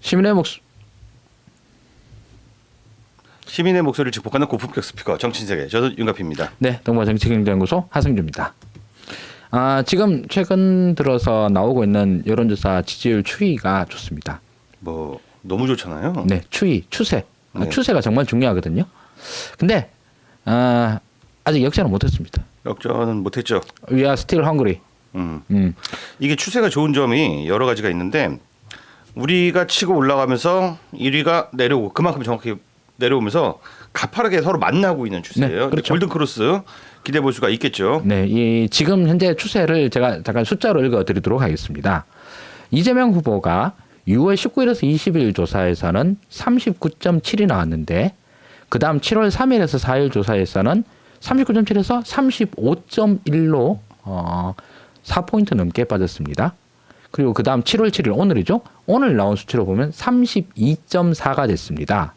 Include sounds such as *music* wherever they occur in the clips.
시민의 목소 시민의 목소리를 직복하는 고품격 스피커 정친세계 저도 윤갑입니다. 네, 동부 정치경제연구소 하승주입니다. 아, 지금 최근 들어서 나오고 있는 여론조사 지지율 추이가 좋습니다. 뭐 너무 좋잖아요. 네, 추이, 추세. 아, 네. 추세가 정말 중요하거든요. 근데 아, 아직 역전을 못했습니다. 역전은 못했죠. We are still hungry. 음. 음, 이게 추세가 좋은 점이 여러 가지가 있는데 우리가 치고 올라가면서 1위가 내려오고 그만큼 정확히 내려오면서 가파르게 서로 만나고 있는 추세예요. 네, 그렇죠. 골든 크로스 기대해 볼 수가 있겠죠. 네, 이 지금 현재 추세를 제가 잠깐 숫자로 읽어드리도록 하겠습니다. 이재명 후보가 6월 19일에서 20일 조사에서는 39.7이 나왔는데 그 다음 7월 3일에서 4일 조사에서는 39.7에서 35.1로 어, 4포인트 넘게 빠졌습니다. 그리고 그 다음 7월 7일 오늘이죠. 오늘 나온 수치로 보면 32.4가 됐습니다.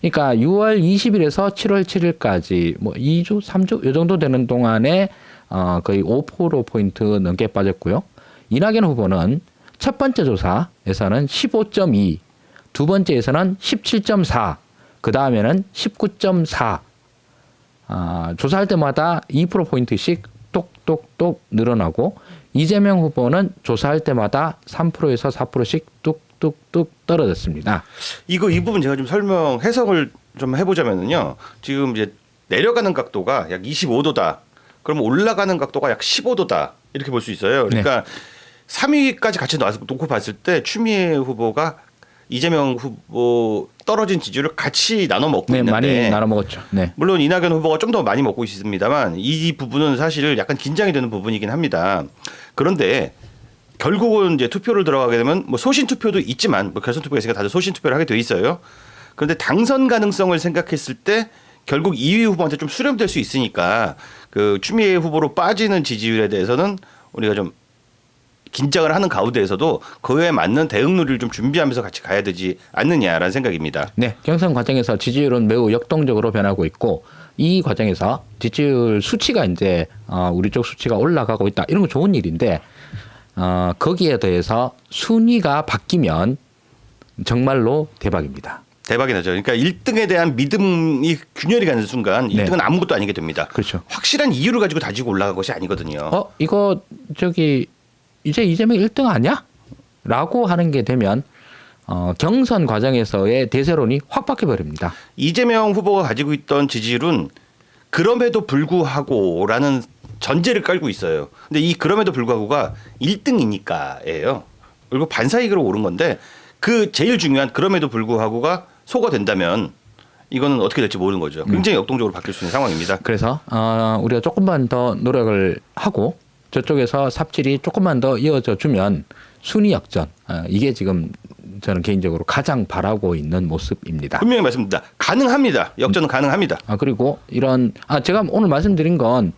그러니까 6월 20일에서 7월 7일까지 뭐 2주, 3주 요 정도 되는 동안에 어 거의 5% 포인트 넘게 빠졌고요. 이낙연 후보는 첫 번째 조사에서는 15.2, 두 번째에서는 17.4, 그 다음에는 19.4. 아, 조사할 때마다 2% 포인트씩 똑똑똑 늘어나고 이재명 후보는 조사할 때마다 3%에서 4%씩 뚝뚝뚝 떨어졌습니다. 이거 이 부분 제가 좀 설명 해석을 좀 해보자면은요. 지금 이제 내려가는 각도가 약 25도다. 그러면 올라가는 각도가 약 15도다. 이렇게 볼 수 있어요. 그러니까 3위까지 같이 놓고 봤을 때 추미애 후보가 이재명 후보 떨어진 지지율을 같이 나눠 먹고 네, 있는데 많이 나눠 먹었죠. 네. 물론 이낙연 후보가 좀 더 많이 먹고 있습니다만 이 부분은 사실 약간 긴장이 되는 부분이긴 합니다. 그런데 결국은 이제 투표를 들어가게 되면 뭐 소신 투표도 있지만 뭐 결선 투표가 있으니까 다들 소신 투표를 하게 돼 있어요. 그런데 당선 가능성을 생각했을 때 결국 2위 후보한테 좀 수렴될 수 있으니까 그 추미애 후보로 빠지는 지지율에 대해서는 우리가 좀 긴장을 하는 가운데에서도 그에 맞는 대응놀이를 좀 준비하면서 같이 가야 되지 않느냐라는 생각입니다. 네, 경선 과정에서 지지율은 매우 역동적으로 변하고 있고 이 과정에서 지지율 수치가 이제 어, 우리 쪽 수치가 올라가고 있다 이런 건 좋은 일인데 어, 거기에 대해서 순위가 바뀌면 정말로 대박입니다. 대박이 나죠. 그러니까 1등에 대한 믿음이 균열이 가는 순간 네. 1등은 아무것도 아니게 됩니다. 그렇죠. 확실한 이유를 가지고 다지고 올라간 것이 아니거든요. 어 이거 저기 이제 이재명 1등 아니야? 라고 하는 게 되면 어, 경선 과정에서의 대세론이 확 바뀌어 버립니다. 이재명 후보가 가지고 있던 지지율은 그럼에도 불구하고라는 전제를 깔고 있어요. 근데 이 그럼에도 불구하고가 1등이니까예요. 그리고 반사이익으로 오른 건데 그 제일 중요한 그럼에도 불구하고가 소거된다면 이거는 어떻게 될지 모르는 거죠. 굉장히 역동적으로 바뀔 수 있는 상황입니다. 그래서 어, 우리가 조금만 더 노력을 하고 저쪽에서 삽질이 조금만 더 이어져 주면 순위 역전 어, 이게 지금 저는 개인적으로 가장 바라고 있는 모습입니다. 분명히 말씀드립니다. 가능합니다. 역전은 가능합니다. 아 그리고 이런 아 제가 오늘 말씀드린 건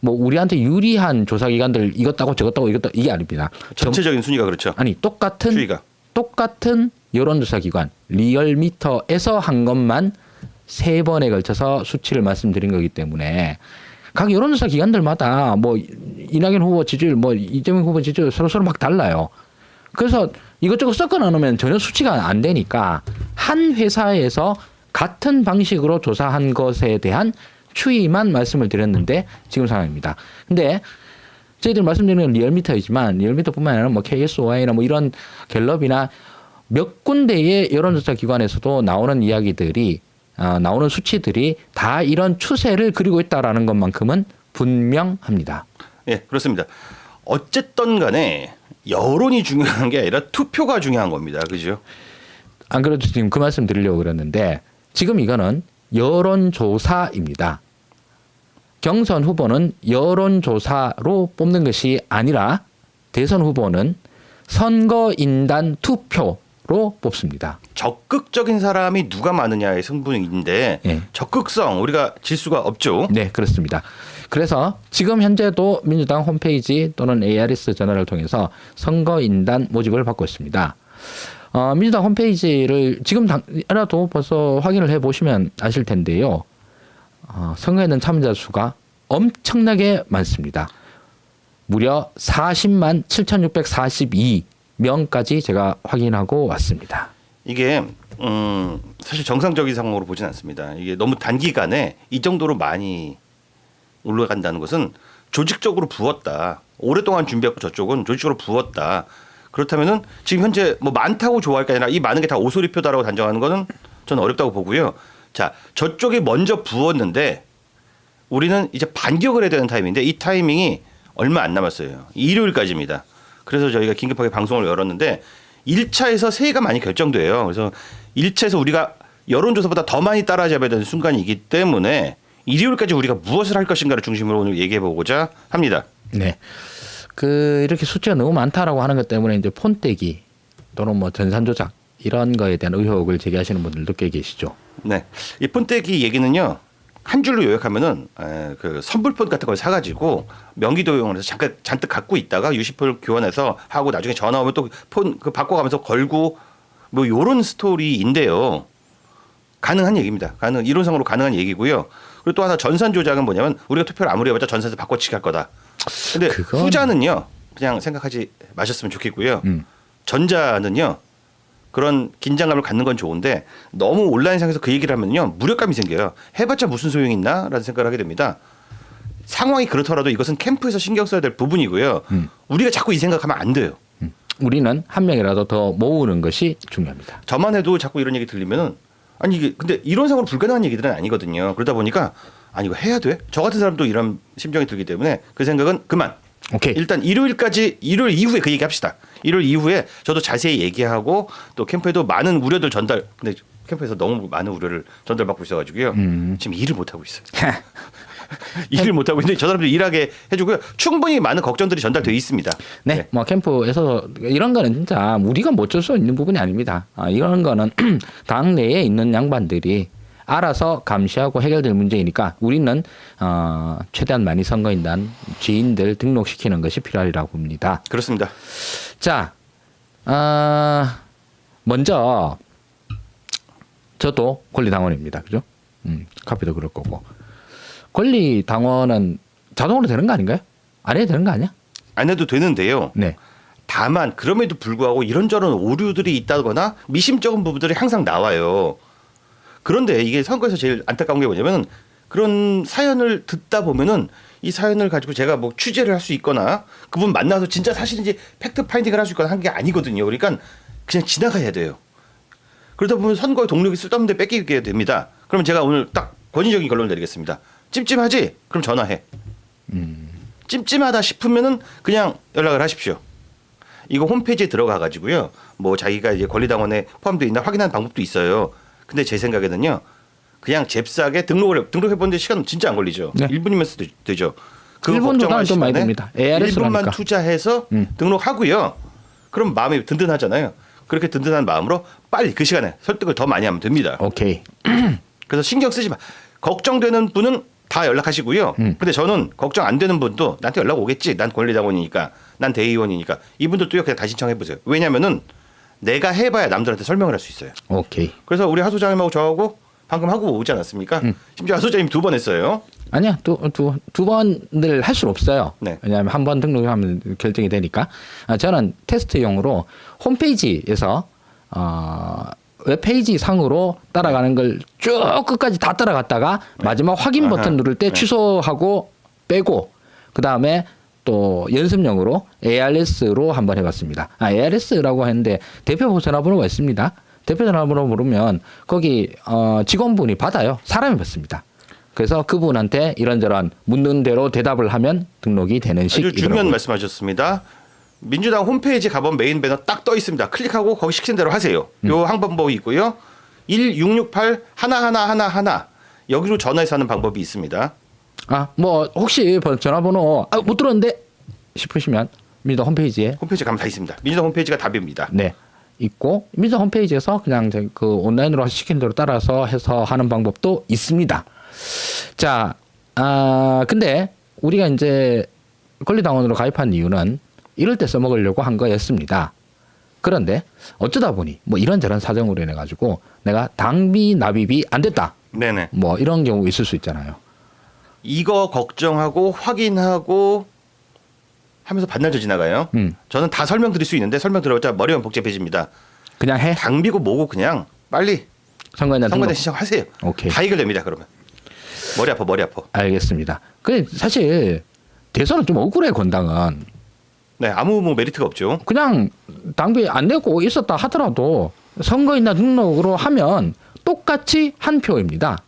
뭐 우리한테 유리한 조사 기관들 이것 따고 저것 따고 이것 따고 이게 아닙니다. 전- 전체적인 순위가 그렇죠. 아니 똑같은 추이가. 똑같은 여론조사 기관 리얼미터에서 한 것만 세 번에 걸쳐서 수치를 말씀드린 거기 때문에 각 여론조사 기관들마다 뭐 이낙연 후보 지지율 뭐 이재명 후보 지지율 서로 서로 막 달라요. 그래서 이것저것 섞어 나누면 전혀 수치가 안 되니까 한 회사에서 같은 방식으로 조사한 것에 대한 추이만 말씀을 드렸는데 지금 상황입니다. 근데 저희들 말씀드리는 건 리얼미터이지만 리얼미터뿐만 아니라 뭐 KSOI나 뭐 이런 갤럽이나 몇 군데의 여론조사 기관에서도 나오는 이야기들이 어, 나오는 수치들이 다 이런 추세를 그리고 있다라는 것만큼은 분명합니다. 예, 그렇습니다. 어쨌든 간에 여론이 중요한 게 아니라 투표가 중요한 겁니다. 그죠? 안 그래도 지금 그 말씀 드리려고 그랬는데 지금 이거는 여론조사입니다. 경선 후보는 여론조사로 뽑는 것이 아니라 대선 후보는 선거인단 투표 로 뽑습니다. 적극적인 사람이 누가 많으냐의 승부인데 예. 적극성 우리가 질 수가 없죠. 네, 그렇습니다. 그래서 지금 현재도 민주당 홈페이지 또는 ARS 전화를 통해서 선거인단 모집을 받고 있습니다. 어, 민주당 홈페이지를 지금 당이라도 벌써 확인을 해 보시면 아실 텐데요. 어, 선거에는 참여자 수가 엄청나게 많습니다. 무려 40만 7,642 명까지 제가 확인하고 왔습니다. 이게 음, 사실 정상적인 상황으로 보진 않습니다. 이게 너무 단기간에 이 정도로 많이 올라간다는 것은 조직적으로 부었다. 오랫동안 준비했고 저쪽은 조직적으로 부었다. 그렇다면은 지금 현재 뭐 많다고 좋아할 게 아니라 이 많은 게 다 오소리표다라고 단정하는 거는 저는 어렵다고 보고요. 자, 저쪽이 먼저 부었는데 우리는 이제 반격을 해야 되는 타이밍인데 이 타이밍이 얼마 안 남았어요. 일요일까지입니다. 그래서 저희가 긴급하게 방송을 열었는데 1차에서 세가 많이 결정돼요. 그래서 1차에서 우리가 여론조사보다 더 많이 따라잡아야 되는 순간이기 때문에 일요일까지 우리가 무엇을 할 것인가를 중심으로 오늘 얘기해 보고자 합니다. 네. 그 이렇게 숫자가 너무 많다라고 하는 것 때문에 이제 폰떼기 또는 뭐 전산 조작 이런 거에 대한 의혹을 제기하시는 분들도 꽤 계시죠. 네. 이 폰떼기 얘기는요. 한 줄로 요약하면은 에, 그 선불폰 같은 걸 사가지고 명기도용을 해서 잠깐 잔뜩 갖고 있다가 유시폰 교환해서 하고 나중에 전화 오면 또 폰 그 바꿔가면서 걸고 뭐 요런 스토리인데요. 가능한 얘기입니다. 가능 이론상으로 가능한 얘기고요. 그리고 또 하나 전산 조작은 뭐냐면 우리가 투표를 아무리 해봤자 전산에서 바꿔치기 할 거다. 근데 그건- 후자는요. 그냥 생각하지 마셨으면 좋겠고요. 음. 전자는요. 그런 긴장감을 갖는 건 좋은데 너무 온라인상에서 그 얘기를 하면요 무력감이 생겨요. 해봤자 무슨 소용이 있나라는 생각을 하게 됩니다. 상황이 그렇더라도 이것은 캠프에서 신경 써야 될 부분이고요. 음. 우리가 자꾸 이 생각하면 안 돼요. 우리는 한 명이라도 더 모으는 것이 중요합니다. 저만 해도 자꾸 이런 얘기 들리면은 아니 이게 근데 이론상으로 불가능한 얘기들은 아니거든요. 그러다 보니까 아니 이거 해야 돼? 저 같은 사람도 이런 심정이 들기 때문에 그 생각은 그만. 오케이. 일단 일요일까지 일요일 이후에 그 얘기 합시다. 일요일 이후에 저도 자세히 얘기하고 또 캠프에도 많은 우려들 전달. 근데 캠프에서 너무 많은 우려를 전달받고 있어가지고요. 음. 지금 일을 못 하고 있어요. *laughs* 일을 못 하고 있는데 저 사람들 일하게 해주고요. 충분히 많은 걱정들이 전달돼 있습니다. 네, 뭐 캠프에서 이런 거는 진짜 우리가 못 줄 수 있는 부분이 아닙니다. 아, 이런 거는 *clears throat* 당 내에 있는 양반들이 알아서 감시하고 해결될 문제이니까 우리는 어, 최대한 많이 선거인단 지인들 등록시키는 것이 필요하리라고 봅니다. 그렇습니다. 자, 어, 먼저 저도 권리당원입니다. 그죠? 음, 카피도 그럴 거고. 권리당원은 자동으로 되는 거 아닌가요? 안 해도 되는 거 아니야? 안 해도 되는데요. 네. 다만 그럼에도 불구하고 이런저런 오류들이 있다거나 미심쩍은 부분들이 항상 나와요. 그런데 이게 선거에서 제일 안타까운 게 뭐냐면 그런 사연을 듣다 보면은 이 사연을 가지고 제가 뭐 취재를 할 수 있거나 그분 만나서 진짜 사실인지 팩트 파인딩을 할 수 있거나 한 게 아니거든요. 그러니까 그냥 지나가야 돼요. 그러다 보면 선거의 동력이 쓸데없는데 뺏기게 됩니다. 그러면 제가 오늘 딱 권위적인 결론을 내리겠습니다. 찜찜하지? 그럼 전화해. 찜찜하다 싶으면은 그냥 연락을 하십시오. 이거 홈페이지에 들어가 가지고요. 뭐 자기가 이제 권리당원에 포함되어 있나 확인하는 방법도 있어요. 근데 제 생각에는요. 그냥 잽싸게 등록을 등록해 보는데 시간 진짜 안 걸리죠. 네. 1분이면 되죠. 그거 1분 보다는 걱정할 좀 많이 됩니다. ARS 라니까. 1분만 투자해서 음. 등록하고요. 그럼 마음이 든든하잖아요. 그렇게 든든한 마음으로 빨리 그 시간에 설득을 더 많이 하면 됩니다. 오케이. *clears throat* 그래서 신경 쓰지 마. 걱정되는 분은 다 연락하시고요. 음. 근데 저는 걱정 안 되는 분도 나한테 연락 오겠지. 난 권리당원이니까. 난 대의원이니까. 이분들도요 그냥 다시 신청해 보세요. 왜냐면은 내가 해봐야 남들한테 설명을 할 수 있어요. 오케이. 그래서 우리 하 소장님하고 저하고 방금 하고 오지 않았습니까? 음. 심지어 하 소장님 두 번 했어요. 아니야, 두, 두, 두 번을 할 수는 없어요. 네. 왜냐하면 한 번 등록하면 결정이 되니까. 아, 저는 테스트용으로 홈페이지에서, 어, 웹페이지 상으로 따라가는 걸 쭉 끝까지 다 따라갔다가 마지막 확인 버튼. 누를 때 네. 취소하고 빼고, 그 다음에 또 연습용으로 ARS로 한번 해봤습니다. 아, ARS라고 했는데 대표 전화번호가 있습니다. 대표 전화번호 모르면 거기 어, 직원분이 받아요. 사람이 받습니다. 그래서 그분한테 이런저런 묻는 대로 대답을 하면 등록이 되는 아주 중요한. 말씀하셨습니다. 민주당 홈페이지 가본 메인 배너 딱 떠 있습니다. 클릭하고 거기 시킨 대로 하세요. 음. 요 항방법이 있고요. 1668 하나 하나 하나 하나 여기로 전화해서 하는 방법이 있습니다. 아, 뭐 혹시 번- 전화번호 아, 못 들었는데 싶으시면 민주당 홈페이지에 홈페이지 가면 다 있습니다. 민주당 홈페이지가 답입니다. 네 있고 민주당 홈페이지에서 그냥 저그 온라인으로 시킨 대로 따라서 해서 하는 방법도 있습니다. 자, 아 근데 우리가 이제 권리당원으로 가입한 이유는 이럴 때 써먹으려고 한 거였습니다. 그런데 어쩌다 보니 뭐 이런저런 사정으로 인해 가지고 내가 당비 납입이 안 됐다. 네네. 뭐 이런 경우 있을 수 있잖아요. 이거 걱정하고 확인하고 하면서 반나절 지나가요. 음. 저는 다 설명드릴 수 있는데 설명 들어봤자 머리만 복잡해집니다. 그냥 해. 당비고 뭐고 그냥 빨리 선거대 등록. 신청하세요. 오케이. 다 해결됩니다. 그러면 머리 아파 머리 아파. 알겠습니다. 그 사실 대선은 좀 억울해 권당은 네 아무 뭐 메리트가 없죠. 그냥 당비 안 내고 있었다 하더라도 선거인단 등록으로 하면 똑같이 한 표입니다.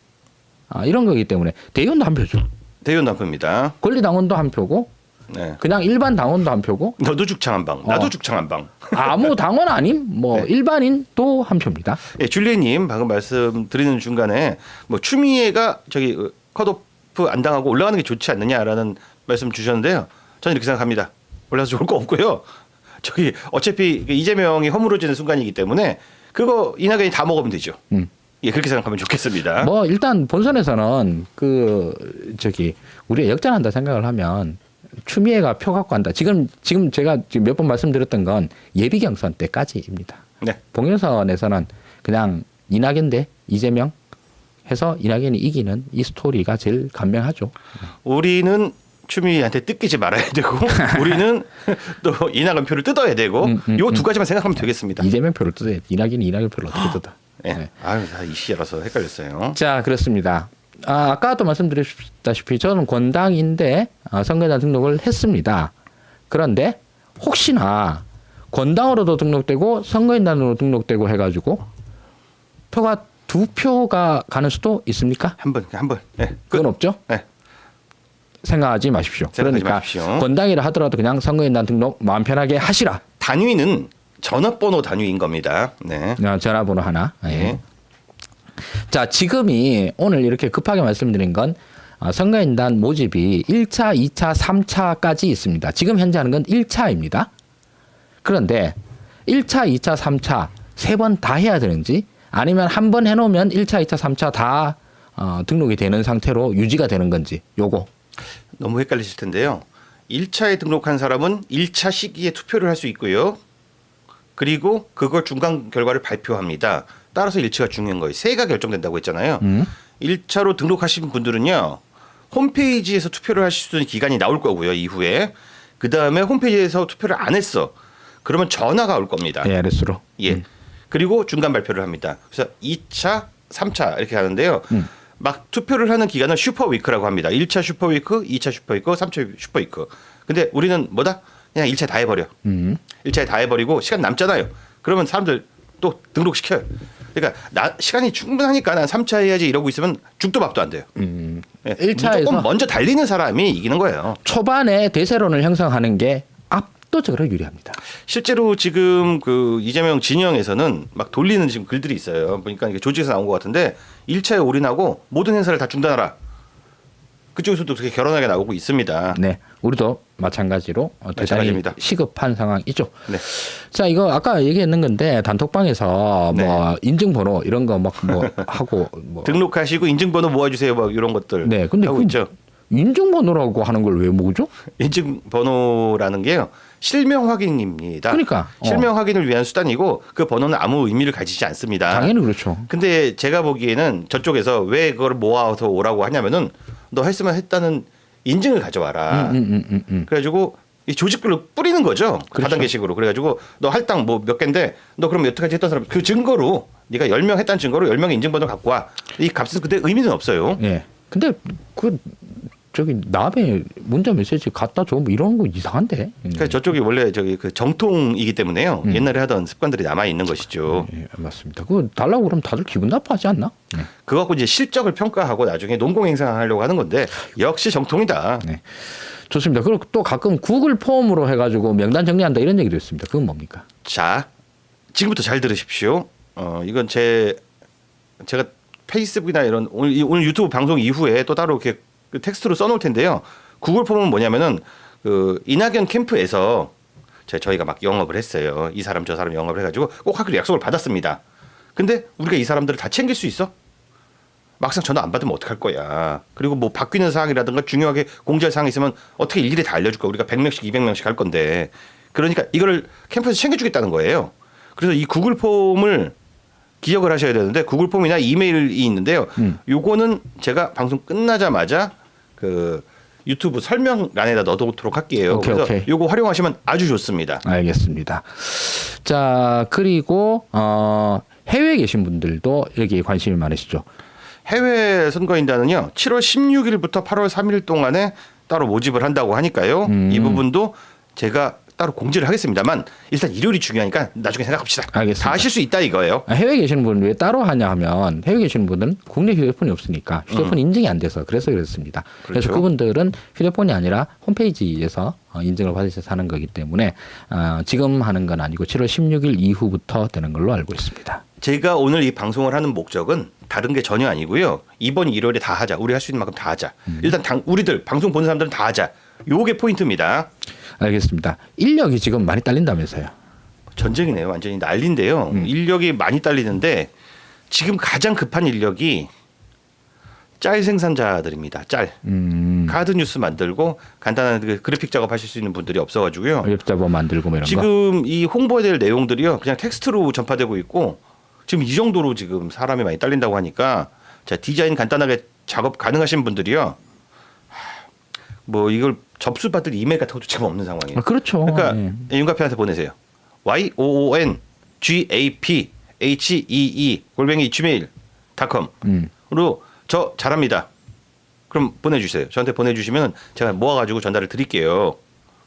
아, 이런 거기 때문에 대의원도 한 표죠. 대의원 남편입니다. 권리당원도 한 표고 네. 그냥 일반 당원도 한 표고 너도 죽창 한 방, 나도 어. 죽창 한 방. 아무 당원 아닌 뭐 네. 일반인도 한 표입니다. 예, 줄리님 방금 말씀 드리는 중간에 뭐 추미애가 저기 어, 컷오프 안 당하고 올라가는 게 좋지 않느냐라는 말씀 주셨는데요. 저는 이렇게 생각합니다. 올라서 좋을 거 없고요. 저기 어차피 그 이재명이 허물어지는 순간이기 때문에 그거 이낙연이 다 먹으면 되죠. 음. 예, 그렇게 생각하면 좋겠습니다. 뭐 일단 본선에서는 그 저기 우리가 역전한다 생각을 하면 추미애가 표 갖고 한다. 지금 지금 제가 지금 몇 번 말씀드렸던 건 예비 경선 때까지입니다. 네. 봉영선에서는 그냥 이낙연 대 이재명 해서 이낙연이 이기는 이 스토리가 제일 간명하죠. 우리는 추미애한테 뜯기지 말아야 되고 *laughs* 우리는 또 이낙연 표를 뜯어야 되고 음, 음, 요두 가지만 생각하면 되겠습니다. 이재명 표를 뜯어야 이낙연이 이낙연 표를 어떻게 *gasps* 뜯어? 예. 네. 아유, 다 이시라서 헷갈렸어요. 자 그렇습니다. 아, 아까도 말씀드렸다시피 저는 권당인데 아, 선거인단 등록을 했습니다. 그런데 혹시나 권당으로도 등록되고 선거인단으로 등록되고 해가지고 표가 두 표가 가는 수도 있습니까? 한 번, 한 번. 예. 끝. 그건 없죠. 네. 생각하지 마십시오. 생각하지 그러니까 마십시오. 권당이라 하더라도 그냥 선거인단 등록 마음 편하게 하시라. 단위는 전화번호 단위인 겁니다. 네. 어, 전화번호 하나. 예. 예. 자, 지금이 오늘 이렇게 급하게 말씀드린 건 어, 선거인단 모집이 1차, 2차, 3차까지 있습니다. 지금 현재 하는 건 1차입니다. 그런데 1차, 2차, 3차 세 번 다 해야 되는지 아니면 한 번 해놓으면 1차, 2차, 3차 다 어, 등록이 되는 상태로 유지가 되는 건지 요거. 너무 헷갈리실 텐데요. 1차에 등록한 사람은 1차 시기에 투표를 할 수 있고요. 그리고 그걸 중간 결과를 발표합니다. 따라서 일치가 중요한 거예요. 세가 결정된다고 했잖아요. 음. 1차로 등록하신 분들은요. 홈페이지에서 투표를 하실 수 있는 기간이 나올 거고요. 이후에. 그다음에 홈페이지에서 투표를 안 했어. 그러면 전화가 올 겁니다. ARS로. 예. 그리고 중간 발표를 합니다. 그래서 2차, 3차 이렇게 가는데요. 음. 막 투표를 하는 기간을 슈퍼위크라고 합니다. 1차 슈퍼위크, 2차 슈퍼위크, 3차 슈퍼위크. 근데 우리는 뭐다? 그냥 1차 다 해버려. 음. 1차에 다 해버리고 시간 남잖아요. 그러면 사람들 또 등록시켜요. 그러니까 나, 시간이 충분하니까 난 3차 해야지 이러고 있으면 죽도 밥도 안 돼요. 음. 예, 1차에서 무조건 먼저 달리는 사람이 이기는 거예요. 초반에 대세론을 형성하는 게 압도적으로 유리합니다. 실제로 지금 그 이재명 진영에서는 막 돌리는 지금 글들이 있어요. 보니까 이게 조직에서 나온 것 같은데 1차에 올인하고 모든 행사를 다 중단하라. 그쪽에서도 그렇게 결혼하게 나오고 있습니다. 네, 우리도 마찬가지로 어, 대단히 마찬가지입니다. 시급한 상황이죠. 네. 자, 이거 아까 얘기했는 건데 단톡방에서 네. 뭐 인증번호 이런 거 막 뭐 *laughs* 하고 뭐 등록하시고 인증번호 모아주세요. 막 이런 것들 네, 근데 하고 그- 있죠. 인증번호라고 하는 걸 왜 모으죠? *laughs* 인증번호라는 게요. 실명 확인입니다. 그러니까 어, 실명 확인을 위한 수단이고 그 번호는 아무 의미를 가지지 않습니다. 당연히 그렇죠. 근데 제가 보기에는 저쪽에서 왜 그걸 모아서 오라고 하냐면은 너 했으면 했다는 인증을 가져와라. 음, 음, 음, 음. 그래가지고 이 조직별로 뿌리는 거죠. 그렇죠. 다단계식으로. 그래가지고 너 할당 뭐 몇 개인데 너 그럼 여태까지 했던 사람 그 증거로 네가 10명 했다는 증거로 10명의 인증번호 갖고 와. 이 값은 그때 의미는 없어요. 예. 근데 그 저기 남의 문자 메시지 갖다 줘 뭐 이런 거 이상한데. 그러니까 저쪽이 원래 저기 그 정통이기 때문에요. 음. 옛날에 하던 습관들이 남아 있는 것이죠. 예, 맞습니다. 그거 달라고 그러면 다들 기분 나빠하지 않나? 네. 그거 갖고 이제 실적을 평가하고 나중에 농공 행사하려고 하는 건데 역시 정통이다. 네. 좋습니다. 그리고 또 가끔 구글 폼으로 해가지고 명단 정리한다 이런 얘기도 있습니다. 그건 뭡니까? 자, 지금부터 잘 들으십시오. 어, 이건 제 제가 페이스북이나 이런 오늘, 이- 오늘 유튜브 방송 이후에 또 따로 이렇게 그 텍스트로 써놓을 텐데요. 구글 폼은 뭐냐면은 그 이낙연 캠프에서 제 저희가 막 영업을 했어요. 이 사람 저 사람 영업을 해가지고 꼭 하기로 약속을 받았습니다. 근데 우리가 이 사람들을 다 챙길 수 있어? 막상 전화 안 받으면 어떡할 거야. 그리고 뭐 바뀌는 사항이라든가 중요하게 공지할 사항이 있으면 어떻게 일일이 다 알려줄 거야. 우리가 100명씩 200명씩 할 건데. 그러니까 이거를 캠프에서 챙겨주겠다는 거예요. 그래서 이 구글 폼을 기억을 하셔야 되는데 구글 폼이나 이메일이 있는데요. 음. 요거는 제가 방송 끝나자마자 그 유튜브 설명란에다 넣어두도록 할게요. 오케이, 그래서 오케이. 요거 활용하시면 아주 좋습니다. 알겠습니다. 자 그리고 어, 해외에 계신 분들도 여기에 관심이 많으시죠. 해외 선거인단은요. 7월 16일부터 8월 3일 동안에 따로 모집을 한다고 하니까요. 음. 이 부분도 제가 따로 공지를 하겠습니다만 일단 일요일이 중요하니까 나중에 생각합시다. 알겠습니다. 다 하실 수 있다 이거예요. 아, 해외에 계시는 분은 왜 따로 하냐 하면 해외에 계시는 분은 국내 휴대폰이 없으니까 휴대폰 인증이 안 돼서 그래서 그렇습니다. 그래서 음. 그렇죠. 그분들은 휴대폰이 아니라 홈페이지에서 어, 인증을 받으셔서 하는 거기 때문에 어, 지금 하는 건 아니고 7월 16일 이후부터 되는 걸로 알고 있습니다. 제가 오늘 이 방송을 하는 목적은 다른 게 전혀 아니고요. 이번 일요일에 다 하자. 우리 할 수 있는 만큼 다 하자. 음. 일단 당, 우리들 방송 보는 사람들은 다 하자. 요게 포인트입니다. 알겠습니다. 인력이 지금 많이 딸린다면서요. 전쟁이네요. 완전히 난리인데요. 음. 인력이 많이 딸리는데 지금 가장 급한 인력이 짤 생산자들입니다. 짤. 음, 카드 뉴스 만들고 간단한 그 그래픽 작업하실 수 있는 분들이 없어가지고요. 웹자보 만들고 뭐 이런 거. 지금 이 홍보해야 될 내용들이요. 그냥 텍스트로 전파되고 있고 지금 이 정도로 지금 사람이 많이 딸린다고 하니까 자 디자인 간단하게 작업 가능하신 분들이요. 하, 뭐 이걸 접수 받을 이메일 같은 것도 지금 없는 상황이에요. 아, 그렇죠. 그러니까 예. 윤가피한테 보내세요. y o o n g a p h e e 골뱅이 gmail.com으로 음. 저 잘합니다. 그럼 보내주세요. 저한테 보내주시면 제가 모아가지고 전달을 드릴게요.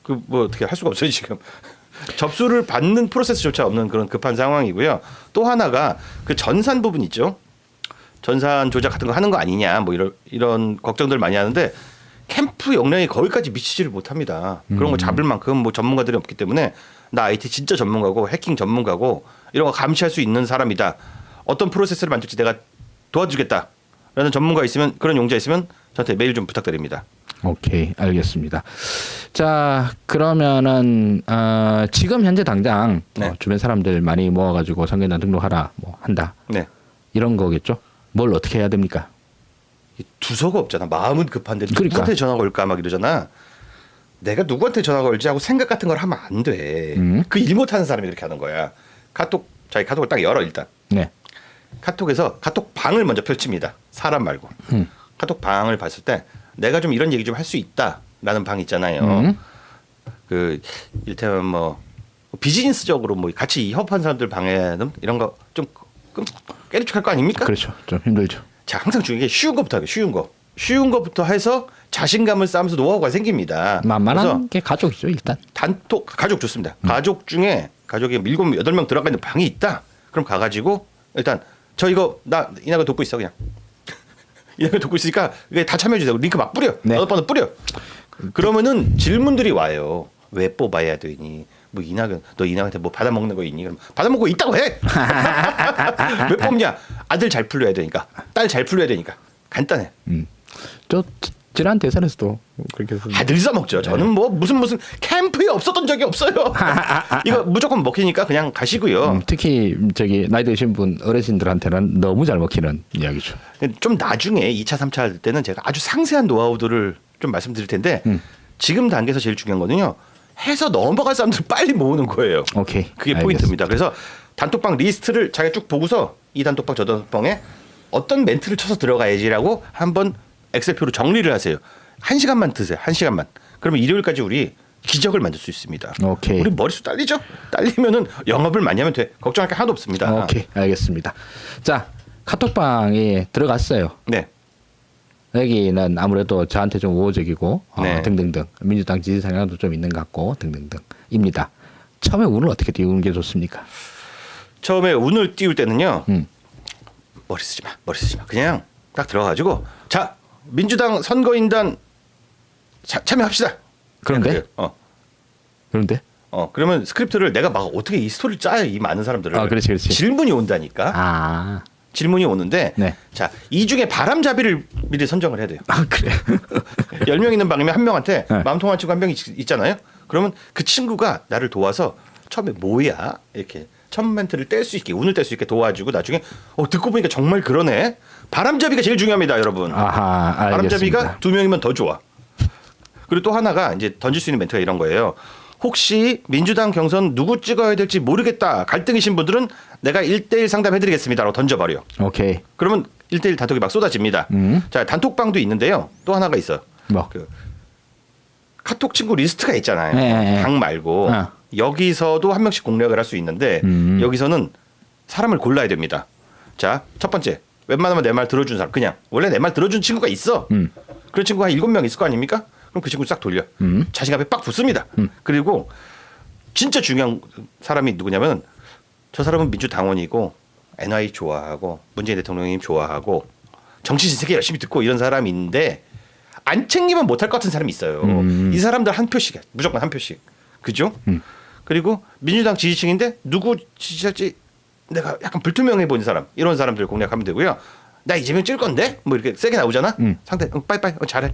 그 뭐 어떻게 할 수가 없어요 지금. *laughs* 접수를 받는 프로세스조차 없는 그런 급한 상황이고요. 또 하나가 그 전산 부분 있죠. 전산 조작 같은 거 하는 거 아니냐 뭐 이런 이런 걱정들 많이 하는데 캠프 역량이 거기까지 미치지를 못합니다. 그런 거 잡을 만큼 뭐 전문가들이 없기 때문에 나 IT 진짜 전문가고 해킹 전문가고 이런 거 감시할 수 있는 사람이다. 어떤 프로세스를 만들지 내가 도와주겠다 라는 전문가 있으면 그런 용자 있으면 저한테 메일 좀 부탁드립니다. 오케이 알겠습니다. 자 그러면은 어, 지금 현재 당장 네. 어, 주변 사람들 많이 모아가지고 선거인단 등록하라 뭐 한다 네. 이런 거겠죠. 뭘 어떻게 해야 됩니까? 이 두서가 없잖아. 마음은 급한데 그러니까. 누구한테 전화 걸까 막 이러잖아. 내가 누구한테 전화 걸지 하고 생각 같은 걸 하면 안 돼. 음. 그 일 못하는 사람이 이렇게 하는 거야. 카톡 자기 카톡을 딱 열어 일단. 네. 카톡에서 카톡 방을 먼저 펼칩니다. 사람 말고. 음. 카톡 방을 봤을 때 내가 좀 이런 얘기 좀 할 수 있다라는 방 있잖아요. 음. 그 일테면 뭐 비즈니스적으로 뭐 같이 협업한 사람들 방에는 이런 거좀 깨르축할 거 아닙니까? 그렇죠. 좀 힘들죠. 자 항상 중요한 게 쉬운 것부터 하게 쉬운 거. 쉬운 것부터 해서 자신감을 쌓으면서 노하우가 생깁니다. 만만한 게 가족이죠 일단. 단톡 가족 좋습니다. 음. 가족 중에 가족이 일곱 여덟 명 들어가 있는 방이 있다. 그럼 가 가지고 일단 저 이거 나 이나가 돕고 있어 그냥 *laughs* 이나가 돕고 있으니까 이게 다 참여해 주세요. 링크 막 뿌려. 네. 번은 뿌려. 그러면은 질문들이 와요. 왜 뽑아야 되니? 뭐 이낙연 너 이낙연한테 뭐 받아 먹는 거 있니? 그럼 받아 먹고 있다고 해. *laughs* *laughs* 왜 뽑냐? 아들 잘 풀려야 되니까 딸 잘 풀려야 되니까 간단해. 음. 저 지- 지난 대선에서도 그렇게 해서 아, 늘 써먹죠. 저는 뭐 무슨 무슨 캠프에 없었던 적이 없어요. *laughs* 이거 무조건 먹히니까 그냥 가시고요. 음, 특히 저기 나이 드신 분 어르신들한테는 너무 잘 먹히는 이야기죠. 좀 나중에 2차, 3차 할 때는 제가 아주 상세한 노하우들을 좀 말씀드릴 텐데 지금 단계에서 제일 중요한 거는요. 해서 넘어갈 사람들 빨리 모으는 거예요. 오케이. 그게 알겠습니다. 포인트입니다. 그래서 단톡방 리스트를 자기가 쭉 보고서 이 단톡방 저 단톡방에 어떤 멘트를 쳐서 들어가야지라고 한번 엑셀표로 정리를 하세요. 한 시간만 드세요. 한 시간만. 그러면 일요일까지 우리 기적을 만들 수 있습니다. 오케이. 우리 머릿수 딸리죠? 딸리면은 영업을 많이 하면 돼. 걱정할 게 하나도 없습니다. 오케이 알겠습니다. 자 카톡방에 들어갔어요. 네. 여기는 아무래도 저한테 좀 우호적이고 어, 네. 등등등 민주당 지지 성향도 좀 있는 것 같고 등등등입니다. 처음에 운을 어떻게 띄우는 게 좋습니까? 처음에 운을 띄울 때는요. 음. 머리 쓰지 마. 머리 쓰지 마. 그냥 딱 들어가지고 자 민주당 선거인단 자, 참여합시다. 그런데? 그래요. 어. 그런데 어 그러면 스크립트를 내가 막 어떻게 이 스토리를 짜요 이 많은 사람들을 아, 그렇지, 그렇지. 질문이 온다니까 아, 질문이 오는데 네. 자 이 중에 바람잡이를 미리 선정을 해야 돼요 아 그래. *laughs* 열 명 있는 방이면 한 명한테 네. 마음 통한 친구 한 명이 있- 있잖아요 그러면 그 친구가 나를 도와서 처음에 뭐야 이렇게 첫 멘트를 뗄 수 있게 운을 뗄 수 있게 도와주고 나중에 어 듣고 보니까 정말 그러네 바람잡이가 제일 중요합니다 여러분 아하 알겠습니다. 바람잡이가 두 명이면 더 좋아. 그리고 또 하나가 이제 던질 수 있는 멘트가 이런 거예요. 혹시 민주당 경선 누구 찍어야 될지 모르겠다 갈등이신 분들은 내가 1대1 상담해드리겠습니다라고 던져버려. 오케이. 그러면 1대1 단톡이 막 쏟아집니다. 음. 자 단톡방도 있는데요. 또 하나가 있어. 뭐? 그 카톡 친구 리스트가 있잖아요. 네, 네. 당 말고 어. 여기서도 한 명씩 공략을 할 수 있는데 음. 여기서는 사람을 골라야 됩니다. 자, 첫 번째. 웬만하면 내 말 들어준 사람 그냥 원래 내 말 들어준 친구가 있어. 음. 그런 친구가 한 일곱 명 있을 거 아닙니까? 그럼 그 친구 싹 돌려. 음. 자신감에 빡 붙습니다. 그리고 진짜 중요한 사람이 누구냐면 저 사람은 민주당원이고 NI 좋아하고 문재인 대통령님 좋아하고 정치 세계 열심히 듣고 이런 사람인데 안 챙기면 못할 것 같은 사람이 있어요. 음. 이 사람들 한 표씩 무조건 한 표씩 그죠? 그리고 민주당 지지층인데 누구 지지할지 내가 약간 불투명해 보이는 사람 이런 사람들 공략하면 되고요. 나 이재명 찔 건데 뭐 이렇게 세게 나오잖아. 음. 상대 응, 빨리빨리 어, 잘해.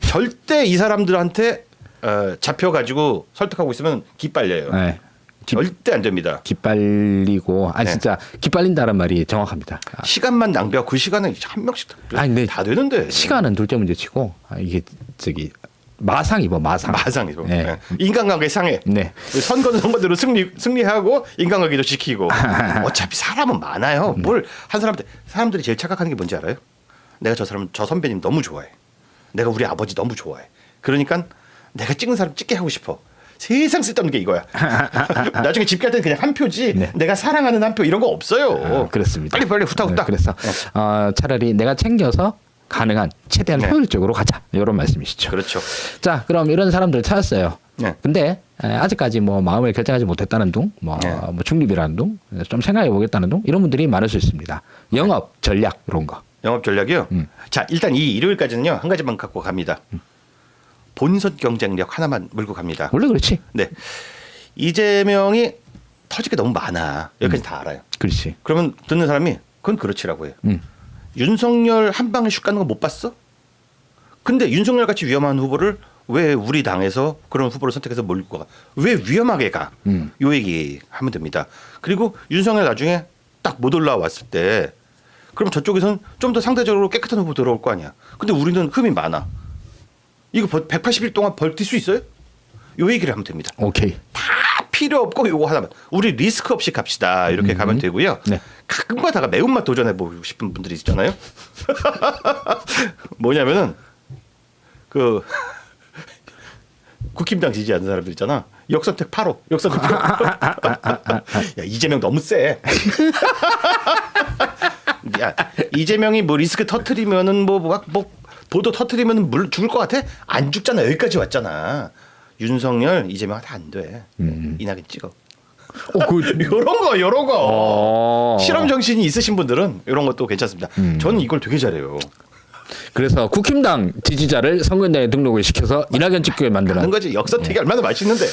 절대 이 사람들한테 어, 잡혀가지고 설득하고 있으면 기빨려요. 네. 기, 절대 안 됩니다. 기빨리고 아 네. 진짜 기빨린다는 말이 정확합니다. 아, 시간만 낭비하고 그 시간에 한 명씩 다, 아니, 다 되는데 시간은 둘째 문제치고 아, 이게 저기 마상이고 마상. 마상이죠. 네. 네. 인간관계 상해. 네. 선거는 선거대로 승리 승리하고 인간관계도 지키고 *laughs* 어차피 사람은 많아요. 네. 뭘한 사람들 사람들이 제일 착각하는 게 뭔지 알아요? 내가 저 사람 저 선배님 너무 좋아해. 내가 우리 아버지 너무 좋아해. 그러니까 내가 찍은 사람 찍게 하고 싶어. 세상 쓸데없는 게 이거야. *laughs* 나중에 집 갈 때는 그냥 한 표지. 네. 내가 사랑하는 한 표 이런 거 없어요. 아, 그렇습니다. 빨리 빨리 후딱후딱. 네, 그래서 어, 차라리 내가 챙겨서 가능한 최대한 네. 효율적으로 가자 이런 말씀이시죠. 그렇죠. 자, 그럼 이런 사람들 찾았어요. 네. 근데 에, 아직까지 뭐 마음을 결정하지 못했다는 둥, 뭐, 네. 뭐 중립이라는 둥, 좀 생각해 보겠다는 둥 이런 분들이 많을 수 있습니다. 영업 전략 이런 거. 영업 전략이요. 음. 자 일단 이 일요일까지는요 한 가지만 갖고 갑니다. 본선 경쟁력 하나만 물고 갑니다. 원래 그렇지. 네. 이재명이 터질 게 너무 많아. 여기까지 다 알아요. 그렇지. 그러면 듣는 사람이 그건 그렇지라고 해요. 음. 윤석열 한 방에 슉 가는 거 못 봤어? 근데 윤석열 같이 위험한 후보를 왜 우리 당에서 그런 후보를 선택해서 몰고 가? 왜 위험하게 가? 음. 요 얘기 하면 됩니다. 그리고 윤석열 나중에 딱 못 올라왔을 때 그럼 저쪽에선 좀 더 상대적으로 깨끗한 후보 들어올 거 아니야. 근데 우리는 흠이 많아. 이거 180일 동안 버틸 수 있어요? 요 얘기를 하면 됩니다. 오케이. 다 필요 없고 요거 하나만 우리 리스크 없이 갑시다 이렇게 가면 되고요. 네. 가끔 가다가 매운맛 도전해 보고 싶은 분들이 있잖아요. *laughs* 뭐냐면은 그 *laughs* 국힘당 지지하는 사람들 있잖아. 역선택 8호. 역선택 8호. *laughs* 야 이재명 너무 세. 야 이재명이 뭐 리스크 터트리면은 뭐뭐 뭐, 보도 터트리면은 물 죽을 것 같아? 안 죽잖아. 여기까지 왔잖아. 윤석열 이재명한테 안 돼. 이낙연 찍어. 어, 그, *laughs* 요런 거 요런 거. 어. 실험 정신이 있으신 분들은 이런 것도 괜찮습니다. 저는 이걸 되게 잘해요. 그래서 국힘당 지지자를 선거인단에 등록을 시켜서 이낙연 찍게 만드는 거지. 역선택이 얼마나 맛있는데.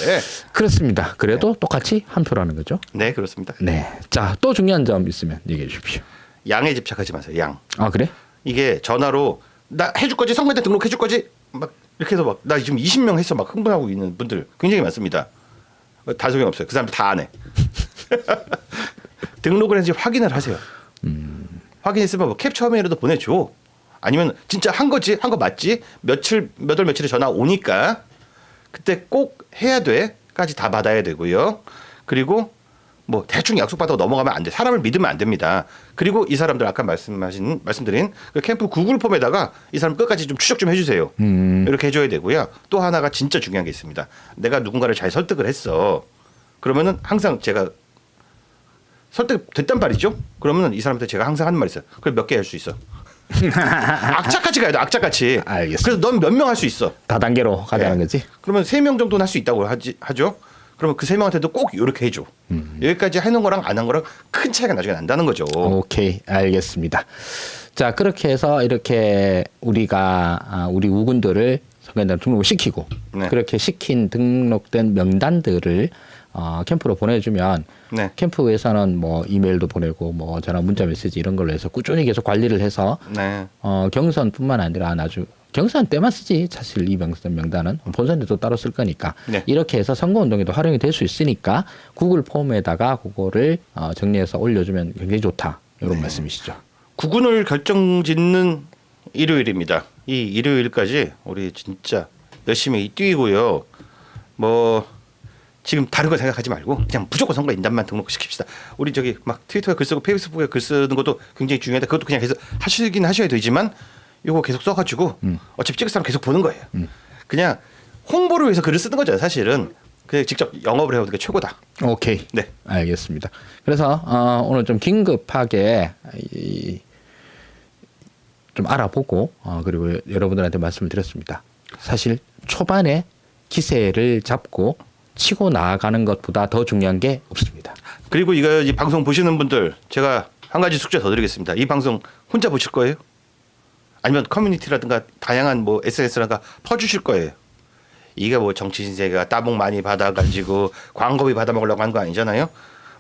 그렇습니다. 그래도 똑같이 한 표라는 거죠. 네 그렇습니다. 네. 자, 또 중요한 점 있으면 얘기해 주십시오. 양에 집착하지 마세요. 양. 아, 그래? 이게 전화로 나 해줄 거지 선거인단 등록해줄 거지 막 이렇게 해서 막 나 지금 20명 했어 막 흥분하고 있는 분들 굉장히 많습니다. 다 소용 없어요. 그 사람들 다 안 해. *laughs* 등록을 했는지 확인을 하세요. 확인했으면 뭐 캡처메일이라도 보내줘. 아니면 진짜 한 거지 한 거 맞지 며칠 몇 월 며칠에 전화 오니까 그때 꼭 해야 돼까지 다 받아야 되고요. 그리고 뭐 대충 약속 받아고 넘어가면 안 돼. 사람을 믿으면 안 됩니다. 그리고 이 사람들 아까 말씀하신 말씀드린 그 캠프 구글 폼에다가 이 사람 끝까지 좀 추적 좀 해주세요. 이렇게 해줘야 되고요. 또 하나가 진짜 중요한 게 있습니다. 내가 누군가를 잘 설득을 했어. 그러면은 항상 제가 설득 됐단 말이죠. 그러면 이 사람한테 제가 항상 하는 말 있어요. 그럼 몇 개 할 수 있어. *laughs* 악착같이 가야 돼. 악착같이. 알겠습니다. 그래서 넌 몇 명 할 수 있어. 다단계로 가자는 예. 거지. 그러면 세 명 정도는 할 수 있다고 하지, 하죠. 그러면 그 세 명한테도 꼭 이렇게 해줘. 음. 여기까지 해놓은 거랑 안 한 거랑 큰 차이가 나중에 난다는 거죠. 오케이, 알겠습니다. 자, 그렇게 해서 이렇게 우리가 아, 우리 우군들을 선거인단 등록을 시키고 네. 그렇게 시킨 등록된 명단들을 어, 캠프로 보내주면 네. 캠프에서는 뭐 이메일도 보내고 뭐 전화 문자 메시지 이런 걸로 해서 꾸준히 계속 관리를 해서 네. 어, 경선뿐만 아니라 나중 경선 때만 쓰지 사실 이 명단 명단은 본선 때도 따로 쓸 거니까 네. 이렇게 해서 선거 운동에도 활용이 될 수 있으니까 구글 폼에다가 그거를 어, 정리해서 올려주면 굉장히 좋다 이런 네. 말씀이시죠. 구군을 결정짓는 일요일입니다. 이 일요일까지 우리 진짜 열심히 뛰고요. 뭐 지금 다른 거 생각하지 말고 그냥 무조건 선거 인단만 등록시킵시다. 우리 저기 막 트위터에 글 쓰고 페이스북에 글 쓰는 것도 굉장히 중요한데 그것도 그냥 계속 하시긴 하셔야 되지만 요거 계속 써가지고 어차피 찍을 사람 계속 보는 거예요. 그냥 홍보를 위해서 글을 쓰는 거죠, 사실은. 그 직접 영업을 해오는 게 최고다. 오케이. 네. 알겠습니다. 그래서 어, 오늘 좀 긴급하게 이, 좀 알아보고 어, 그리고 여러분들한테 말씀을 드렸습니다. 사실 초반에 기세를 잡고 치고 나아가는 것보다 더 중요한 게 없습니다. 그리고 이거 이 방송 보시는 분들 제가 한 가지 숙제 더 드리겠습니다. 이 방송 혼자 보실 거예요? 아니면 커뮤니티라든가 다양한 뭐 SNS라든가 퍼주실 거예요? 이게 뭐 정치 신세가 따봉 많이 받아가지고 광고비 받아 먹으려고 하는 거 아니잖아요.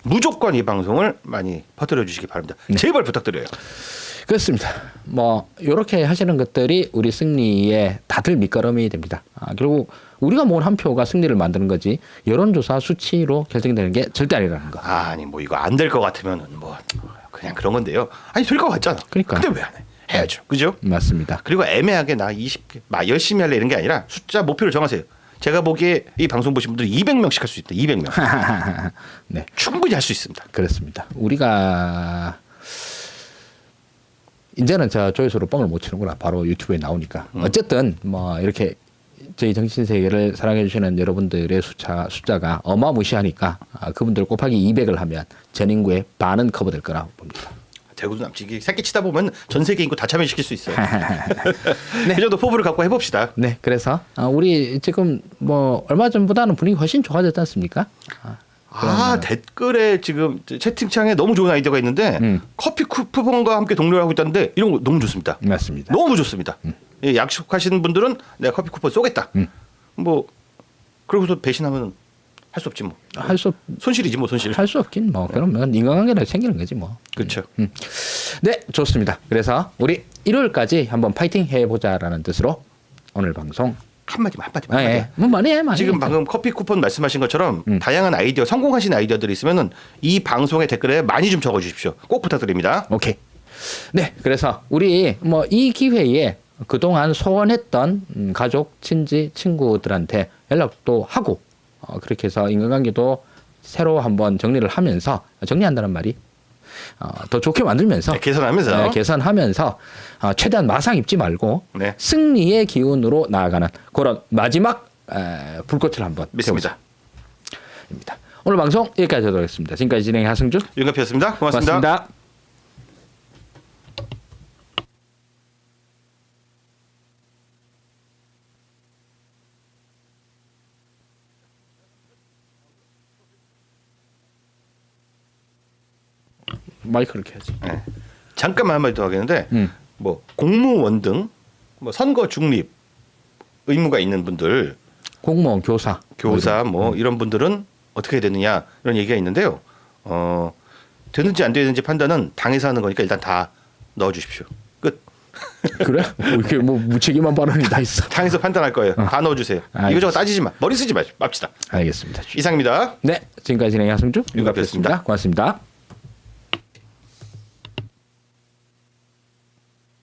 무조건 이 방송을 많이 퍼뜨려 주시기 바랍니다. 제발 부탁드려요. 그렇습니다. 뭐 이렇게 하시는 것들이 우리 승리에 다들 밑거름이 됩니다. 아, 결국 우리가 모은 한 표가 승리를 만드는 거지 여론조사 수치로 결정되는 게 절대 아니라는 거. 아니 뭐 이거 안 될 것 같으면은 뭐 그냥 그런 건데요. 아니 될 것 같잖아. 그러니까. 근데 왜 안 해? 해야죠. 그죠? 맞습니다. 그리고 애매하게 나 20개, 막 열심히 할래 이런 게 아니라 숫자 목표를 정하세요. 제가 보기에 이 방송 보신 분들 200명씩 할 수 있다. 200명. *laughs* 네. 충분히 할 수 있습니다. 그렇습니다. 우리가 이제는 저 조회수로 뻥을 못 치는구나. 바로 유튜브에 나오니까. 어쨌든 뭐 이렇게 저희 정신 세계를 사랑해 주시는 여러분들의 숫자 숫자가 어마무시하니까 아, 그분들 곱하기 200을 하면 전 인구의 반은 커버될 거라고 봅니다. 대구도 남치기 새끼 치다 보면 전 세계 인구 다 참여시킬 수 있어요. *laughs* 그 정도 포부를 갖고 해봅시다. 네, 그래서 아, 우리 지금 뭐 얼마 전보다는 분위기 훨씬 좋아졌지 않습니까? 아, 아 댓글에 지금 채팅창에 너무 좋은 아이디어가 있는데 음. 커피 쿠폰과 함께 동료를 하고 있다는데 이런 거 너무 좋습니다. 맞습니다. 너무 좋습니다. 예, 약속하시는 분들은 내가 커피 쿠폰 쏘겠다. 음. 뭐 그러고서 배신하면 할 수 없지 뭐. 할수 손실이지 뭐 손실. 할 수 없긴 뭐 그러면 인간관계는 생기는 거지 뭐. 그렇죠. 음. 네, 좋습니다. 그래서 우리 일요일까지 한번 파이팅 해보자라는 뜻으로 오늘 방송. 한마디만 한마디만. 아, 한마디만. 예. 뭐 많이 해, 많이. 지금 해. 방금 커피 쿠폰 말씀하신 것처럼 음. 다양한 아이디어 성공하신 아이디어들이 있으면은 이 방송의 댓글에 많이 좀 적어주십시오. 꼭 부탁드립니다. 오케이. 네, 그래서 우리 뭐 이 기회에 그동안 소원했던 음, 가족, 친지, 친구들한테 연락도 하고 어, 그렇게 해서 인간관계도 새로 한번 정리를 하면서 정리한다는 말이 어, 더 좋게 만들면서 네, 개선하면서. 네, 개선하면서 어, 최대한 마상 입지 말고 네. 승리의 기운으로 나아가는 그런 마지막 에, 불꽃을 한번 믿습니다. 입니다. 오늘 방송 여기까지 하도록 하겠습니다. 지금까지 진행의 하승준 윤가피였습니다. 고맙습니다. 고맙습니다. 마이크를 켜야지. 네. 잠깐만 한마디 더 하겠는데 음. 뭐 공무원 등 뭐 선거 중립 의무가 있는 분들 공무원, 교사, 교사 뭐 이런 분들은 어떻게 되느냐 이런 얘기가 있는데요. 어 되는지 안 되는지 판단은 당에서 하는 거니까 일단 다 넣어 주십시오. 끝. 그래? 뭐 이렇게 뭐 무책임한 발언이 다 있어. 당에서 판단할 거예요. 다 넣어 주세요. 이거저거 따지지 마. 머리 쓰지 마. 맙시다. 알겠습니다. 이상입니다. 네, 지금까지 진행의 하승준 윤갑이었습니다. 고맙습니다.